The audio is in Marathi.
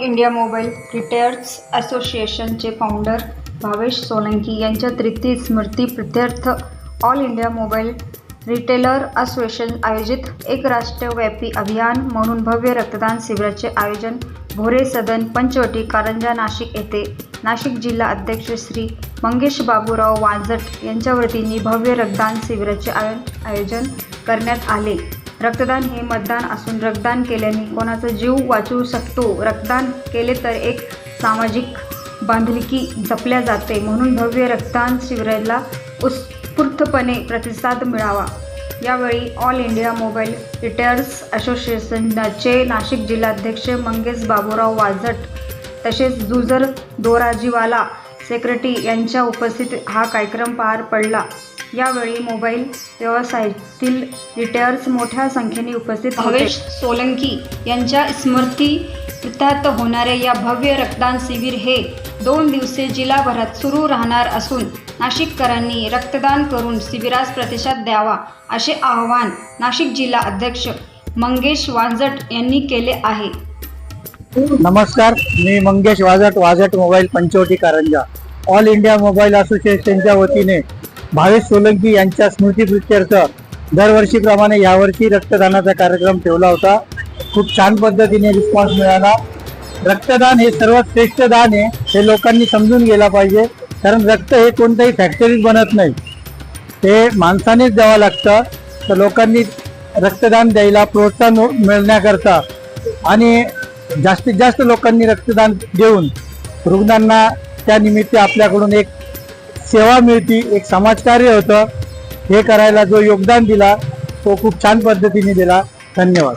इंडिया मोबाईल रिटेलर्स असोसिएशनचे फाउंडर भावेश सोलंकी यांच्या तृतीय स्मृती प्रित्यर्थ all India mobile retailer association आयोजित एक राष्ट्रव्यापी अभियान म्हणून भव्य रक्तदान शिबिराचे आयोजन भोरे सदन पंचवटी कारंजा नाशिक येथे नाशिक जिल्हा अध्यक्ष श्री मंगेश बाबूराव वाजट यांच्या वतीने भव्य रक्तदान शिबिराचे आयोजन करण्यात आले. रक्तदान हे मतदान असून रक्तदान केल्याने कोणाचा जीव वाचू शकतो. रक्तदान केले तर एक सामाजिक बांधिलकी जपल्या जाते. म्हणून भव्य रक्तदान शिबिराला उत्स्फूर्तपणे प्रतिसाद मिळावा. यावेळी ऑल इंडिया मोबाईल रिटेलर्स असोसिएशनचे नाशिक जिल्हाध्यक्ष मंगेश बाबूराव वाझट तसेच जुजर दोराजीवाला सेक्रेटरी यांच्या उपस्थितीत हा कार्यक्रम पार पडला. यावेळी मोबाईल व्यवसायातील रिटेलर्स मोठ्या संख्येने उपस्थित भावेश सोलंकी यांच्या स्मृती प्रित्यार्थ होणारे या भव्य रक्तदान शिबिर हे दोन दिवसे जिल्हाभरात सुरू राहणार असून नाशिककरांनी रक्तदान करून शिबिरास प्रतिसाद द्यावा असे आवाहन नाशिक जिल्हा अध्यक्ष मंगेश वांजट यांनी केले आहे. नमस्कार मी Mangesh Wajat Wajat mobile Panchavati Karanja. All India mobile असोसिएशनच्या वतीने भावेश सोलंकी यांच्या स्मृतीप्रित्यर्थ दरवर्षीप्रमाणे यावर्षी रक्तदानाचा कार्यक्रम ठेवला होता. खूप छान पद्धतीने रिस्पॉन्स मिळाला. रक्तदान हे सर्वात श्रेष्ठ दान आहे हे लोकांनी समजून गेला पाहिजे. कारण रक्त हे कोणत्याही फॅक्टरीत बनत नाही. ते माणसानेच द्यावं लागतं. तर लोकांनी रक्तदान द्यायला प्रोत्साहन मिळण्याकरता आणि जास्तीत जास्त लोकांनी रक्तदान देऊन रुग्णांना त्यानिमित्त आपल्याकडून एक सेवा मिळती एक समाजकार्य होतं. हे करायला जो योगदान दिला तो खूप छान पद्धतीने दिला. धन्यवाद.